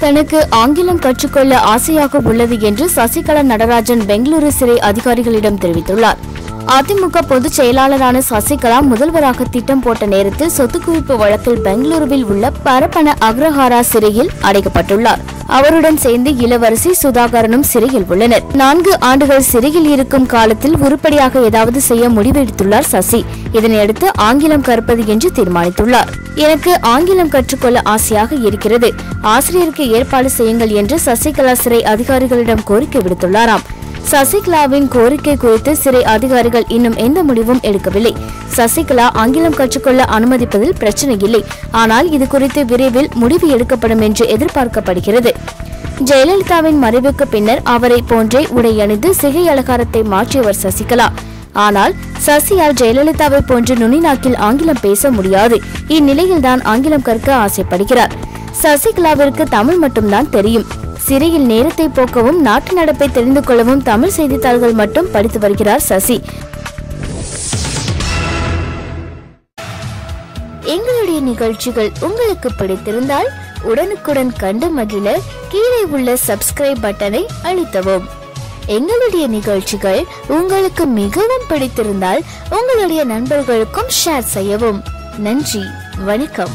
தனக்கு ஆங்கிலம் கற்றுக்கொள்ள ஆசையாக உள்ளது என்று சசிகலா நடராஜன் பெங்களூரு சிறை அதிகாரிகளிடம் தெரிவித்துள்ளார். அதிமுக பொதுச் செயலாளரான சசிகலா முதல்வராக திட்டம் போட்ட நேரத்தில் சொத்து குவிப்பு வழக்கில் பெங்களூருவில் உள்ள பரப்பன அக்ரஹாரா சிறையில் அடைக்கப்பட்டுள்ளார். அவருடன் சேர்ந்து இளவரசி சுதாகரனும் சிறையில் உள்ளனர். நான்கு ஆண்டுகள் சிறையில் இருக்கும் காலத்தில் உருப்படியாக ஏதாவது செய்ய முடிவெடுத்துள்ளார் சசி. இதனையடுத்து ஆங்கிலம் கற்பது என்று தீர்மானித்துள்ளார். எனக்கு ஆங்கிலம் கற்றுக்கொள்ள ஆசையாக இருக்கிறது. ஆசிரியருக்கு ஏற்பாடு செய்யுங்கள் என்று சசிகலா சிறை அதிகாரிகளிடம் கோரிக்கை விடுத்துள்ளாராம். சசிகலாவின் கோரிக்கை குறித்து சிறை அதிகாரிகள் இன்னும் எந்த முடிவும் எடுக்கவில்லை. சசிகலா ஆங்கிலம் கற்றுக்கொள்ள அனுமதிப்பதில் பிரச்சனை இல்லை ஆனால் இது குறித்து விரைவில் முடிவு எடுக்கப்படும் என்று எதிர்பார்க்கப்படுகிறது. ஜெயலலிதாவின் மறைவுக்கு பின்னர் அவரை போன்றே உடை அணிந்து சிகை அலங்காரத்தை மாற்றியவர் சசிகலா. ஆனால் சசியால் ஜெயலலிதாவை போன்று நுனிநாக்கில் ஆங்கிலம் பேச முடியாது. இந்நிலையில்தான் ஆங்கிலம் கற்க ஆசைப்படுகிறார். சசிகலாவிற்கு தமிழ் மட்டும்தான் தெரியும். சிறையில் நேரத்தை போக்கவும் நாட்டு நடப்பை தெரிந்து கொள்ளவும் தமிழ் செய்தித்தாள்கள் மட்டும் படித்து வருகிறார் சசி. எங்களுடைய நிகழ்ச்சிகள் உங்களுக்கு பிடித்திருந்தால் உடனுக்குடன் கண்டு மகிழ கீழே உள்ள சப்ஸ்கிரைப் பட்டனை அழுத்தவும். எங்களுடைய நிகழ்ச்சிகள் உங்களுக்கு மிகவும் பிடித்திருந்தால் உங்களுடைய நண்பர்களுக்கும் ஷேர் செய்யவும். நன்றி வணக்கம்.